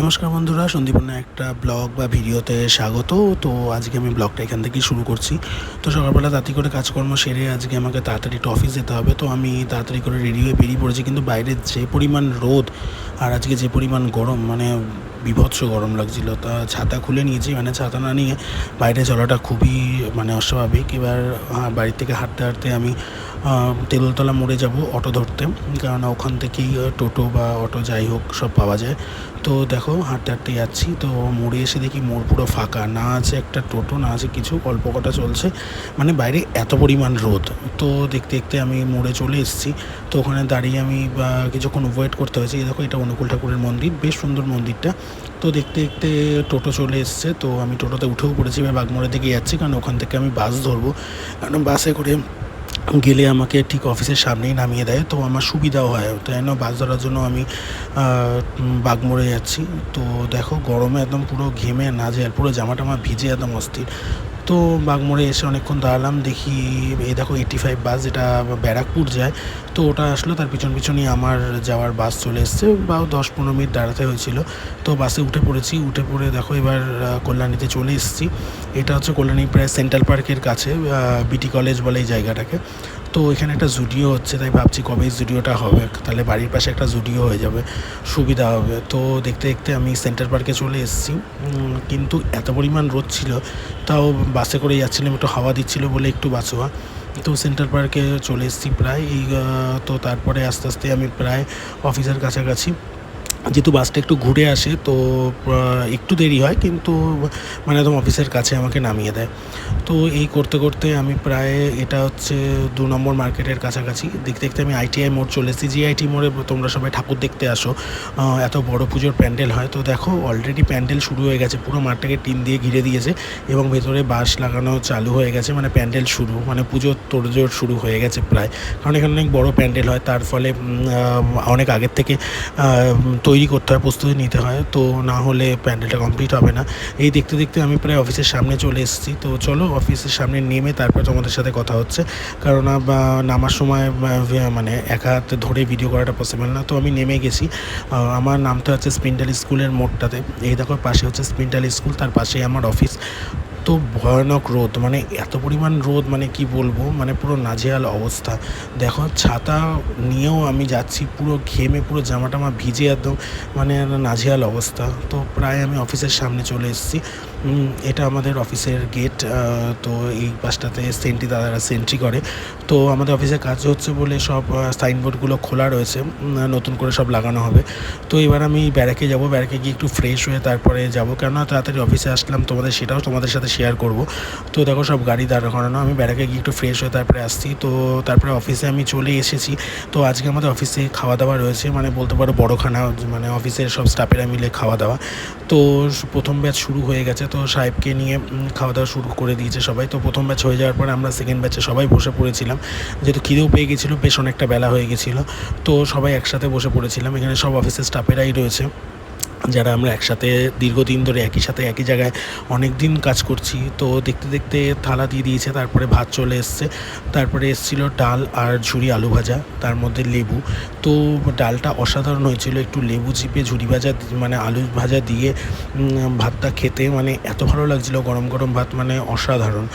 নমস্কার বন্ধুরা সন্দীপনা একটা ব্লগ বা ভিডিওতে স্বাগত। তো আজকে আমি ব্লগটা এখান থেকেই শুরু করছি। তো সকালবেলা তাড়াতাড়ি করে কাজকর্ম সেরে আজকে আমাকে তাড়াতাড়ি একটু অফিস যেতে হবে। তো আমি তাড়াতাড়ি করে রেডি হয়ে বেরিয়ে পড়েছি। কিন্তু বাইরের যে পরিমাণ রোদ আর আজকে যে পরিমাণ গরম মানে বিভৎস গরম লাগছিল তা ছাতা খুলে নিয়েছি। মানে ছাতা না নিয়ে বাইরে চলাটা খুবই মানে অস্বাভাবিক। এবার আহ, বাড়ির থেকে হাঁটতে হাঁটতে আমি তেলতলা মোড়ে যাব অটো ধরতে, কারণ ওখান থেকেই টোটো বা অটো যাই হোক, সব পাওয়া যায়। তো দেখো, হাঁটতে হাঁটতে যাচ্ছি, তো মোড়ে এসে দেখি মোড় পুরো ফাঁকা, না আছে একটা টোটো, না আছে কিছু অল্প কটা চলছে। মানে বাইরে এত পরিমাণ রোদ, তো দেখতে দেখতে আমি মোড়ে চলে এসেছি। তো ওখানে দাঁড়িয়ে আমি, বা কিছুক্ষণ ওয়েট করতে হয়েছে দেখো এটা অনুকূল ঠাকুরের মন্দির, বেশ সুন্দর মন্দিরটা। তো দেখতে দেখতে টোটো চলে এসছে, তো আমি টোটোতে উঠেও পড়েছি, এবার দিকে যাচ্ছি, কারণ ওখান থেকে আমি বাস ধরবো। কারণ বাসে করে গেলে আমাকে ঠিক অফিসের সামনেই নামিয়ে দেয়, তো আমার সুবিধাও হয়। তাই না? বাস ধরার জন্য আমি বাগমোড়ে যাচ্ছি। তো দেখো, গরমে একদম পুরো ঘেমে না যায় পুরো জামাটা আমার ভিজে একদম অস্থির। তো বাগমোড়ে এসে অনেকক্ষণ দাঁড়ালাম, দেখি এই দেখো এইটি ফাইভ বাস যেটা ব্যারাকপুর যায়। তো ওটা আসলো, তার পিছন পিছনই আমার যাওয়ার বাস চলে এসছে বা দশ পনেরো মিনিট দাঁড়াতে হয়েছিল। তো বাসে উঠে পড়েছি, উঠে পড়ে দেখো এবার কল্যাণীতে চলে এসেছি। এটা হচ্ছে কল্যাণী প্রায় সেন্ট্রাল পার্কের কাছে বিটি কলেজ বলে এই জায়গাটাকে। তো এখানে একটা জুডিও হচ্ছে, তাই ভাবছি কবে জুডিওটা হবে, তাহলে বাড়ির পাশে একটা জুডিও হয়ে যাবে, সুবিধা হবে। তো দেখতে দেখতে আমি সেন্টার পার্কে চলে এসেছি কিন্তু এত পরিমাণ রোদ ছিল, তাও বাসে করে যাচ্ছিলাম, একটু হাওয়া দিচ্ছিল বলে একটু বাঁচোয়া তো সেন্টার পার্কে চলে এসেছি প্রায়, এই তো তারপরে আস্তে আস্তে আমি প্রায় অফিসের কাছাকাছি যেহেতু বাসটা একটু ঘুরে আসে তো একটু দেরি হয় কিন্তু মানে একদম অফিসের কাছে আমাকে নামিয়ে দেয়। তো এই করতে করতে আমি প্রায় এটা হচ্ছে দু নম্বর মার্কেটের কাছাকাছি। দেখতে দেখতে আমি আইটিআই মোড় চলে এসেছি। জিআইটি মোড়ে তোমরা সবাই ঠাকুর দেখতে আসো। এত বড় পুজোর প্যান্ডেল হয়। তো দেখো অলরেডি প্যান্ডেল শুরু হয়ে গেছে। পুরো মাঠটাকে টিন দিয়ে ঘিরে দিয়েছে এবং ভেতরে বাঁশ লাগানো চালু হয়ে গেছে। মানে প্যান্ডেল শুরু মানে পুজোর তোড়জোড় শুরু হয়ে গেছে প্রায়। কারণ এখানে অনেক বড় প্যান্ডেল হয়। তার ফলে অনেক আগের থেকে আহ, তৈরি করতে হয়, প্রস্তুতি নিতে হয়, তো না হলে প্যান্ডেলটা কমপ্লিট হবে না। এই দেখতে দেখতে আমি প্রায় অফিসের সামনে চলে এসেছি। তো চলো অফিসের সামনে নেমে তারপর তোমাদের সাথে কথা হচ্ছে। কারণ নামার সময় মানে একা হাতে ধরে ভিডিও করাটা পসিবল না। তো আমি নেমে গেছি। আমার নামটা হচ্ছে স্পিন্ডাল স্কুলের মোড়টাতে। এই দেখো, পাশে হচ্ছে স্পিন্ডাল স্কুল তার পাশেই আমার অফিস তো ভয়ানক রোদ মানে এত পরিমাণ রোদ মানে কি বলব মানে পুরো নাজেয়াল অবস্থা। দেখো, ছাতা নিয়েও আমি যাচ্ছি, পুরো ঘেমে, পুরো জামা টামা ভিজে একদম মানে নাজেয়াল অবস্থা। তো প্রায় আমি অফিসের সামনে চলে এসেছি। এটা আমাদের অফিসের গেট তো এই পাশটাতে সেন্ট্রি দাদারা সেন্ট্রি করে। তো আমাদের অফিসে কাজ হচ্ছে বলে সব সাইনবোর্ডগুলো খোলা রয়েছে নতুন করে সব লাগানো হবে। তো এবার আমি ব্যারাকে যাব ব্যারাকে গিয়ে একটু ফ্রেশ হয়ে তারপরে যাব। কেননা তাড়াতাড়ি অফিসে আসলাম, তোমাদের সেটাও তোমাদের সাথে শেয়ার করব। তো দেখো সব গাড়ি দাঁড় করানো, আমি ব্যারাকে গিয়ে একটু ফ্রেশ হয়ে তারপরে আসছি। তো তারপরে অফিসে আমি চলে এসেছি। তো আজকে আমাদের অফিসে খাওয়া দাওয়া রয়েছে মানে বলতে পারো বড়খানা মানে অফিসের সব স্টাফেরা মিলে খাওয়া দাওয়া তো প্রথম ব্যাচ শুরু হয়ে গেছে তো সাহেবকে নিয়ে খাওয়া দাওয়া শুরু করে দিয়েছে সবাই। তো প্রথম ব্যাচ হয়ে যাওয়ার পরে আমরা সেকেন্ড ব্যাচে সবাই বসে পড়েছিলাম। যেহেতু খিদেও পেয়ে গেছিল, বেশ অনেকটা বেলা হয়ে গেছিল। তো সবাই একসাথে বসে পড়েছিলাম। এখানে সব অফিসের স্টাফেরাই রয়েছে। যারা আমরা একসাথে দীর্ঘদিন ধরে একই সাথে একই জায়গায় অনেক দিন কাজ করছি, তো দেখতে দেখতে থালা দিয়ে দিয়েছে, তারপরে ভাত চলে এসছে, তারপরে এসেছিল ডাল আর ঝুড়ি আলু ভাজা, তার মধ্যে লেবু। তো ডালটা অসাধারণ হয়েছিল, একটু লেবু চিপে ঝুড়ি ভাজা মানে আলু ভাজা দিয়ে ভাতটা খেতে মানে এত ভালো লাগছিল, গরম গরম ভাত মানে অসাধারণ।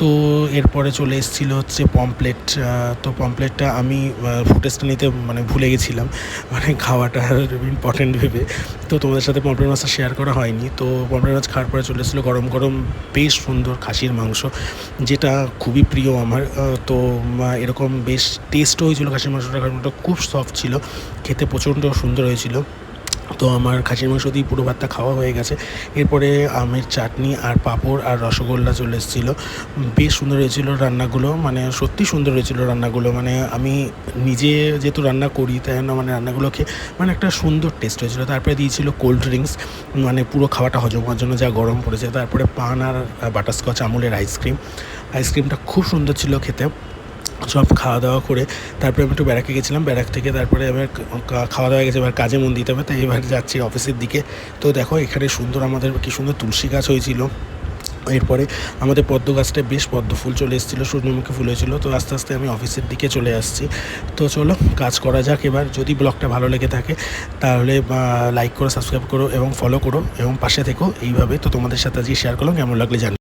তো এরপরে চলে এসেছিল হচ্ছে পমপ্লেট তো পমপ্লেটটা আমি ফুটেজটা নিতে মানে ভুলে গেছিলাম মানে খাওয়াটা ইম্পর্টেন্ট ভেবে। তো তোমাদের সাথে পমপ্লেট মাছটা শেয়ার করা হয়নি। তো পমপ্লেট মাছ খাওয়ার পরে চলে এসেছিল গরম গরম বেশ সুন্দর খাসির মাংস, যেটা খুবই প্রিয় আমার। তো এরকম বেশ টেস্টও হয়েছিল খাসির মাংসটা খুব সফট ছিল, খেতে প্রচণ্ড সুন্দর হয়েছিল। তো আমার খাসির মাংস দিয়ে পুরো ভাতটা খাওয়া হয়ে গেছে। এরপরে আমের চাটনি আর পাঁপড় আর রসগোল্লা চলে এসেছিল। বেশ সুন্দর হয়েছিল রান্নাগুলো মানে সত্যি সুন্দর হয়েছিল রান্নাগুলো। মানে আমি নিজে যেহেতু রান্না করি, তাই না মানে রান্নাগুলো খেয়ে মানে একটা সুন্দর টেস্ট হয়েছিল। তারপরে দিয়েছিল কোল্ড ড্রিঙ্কস মানে পুরো খাওয়াটা হজম হওয়ার জন্য যা গরম পড়েছে। তারপরে পান আর বাটারস্কচ আমুলের আইসক্রিম আইসক্রিমটা খুব সুন্দর ছিল খেতে। সব খাওয়া দাওয়া করে তারপরে আমি একটু ব্যারাকে গেছিলাম, ব্যারাক থেকে তারপরে এবার খাওয়া দাওয়া গেছে, এবার কাজে মন দিতে হবে, তাই এবার যাচ্ছি অফিসের দিকে। তো দেখো এখানে সুন্দর আমাদের, কি সুন্দর তুলসী গাছ হয়েছিল। এরপরে আমাদের পদ্ম গাছটায় বেশ পদ্ম ফুল চলে এসেছিল, সূর্যমুখী ফুল হয়েছিল। তো আস্তে আস্তে আমি অফিসের দিকে চলে আসছি। তো চলো কাজ করা যাক এবার, যদি ব্লগটা ভালো লেগে থাকে তাহলে লাইক করো সাবস্ক্রাইব করো এবং ফলো করো এবং পাশে থেকো। এইভাবে তো তোমাদের সাথে আজকে শেয়ার করলাম, কেমন লাগলে জানি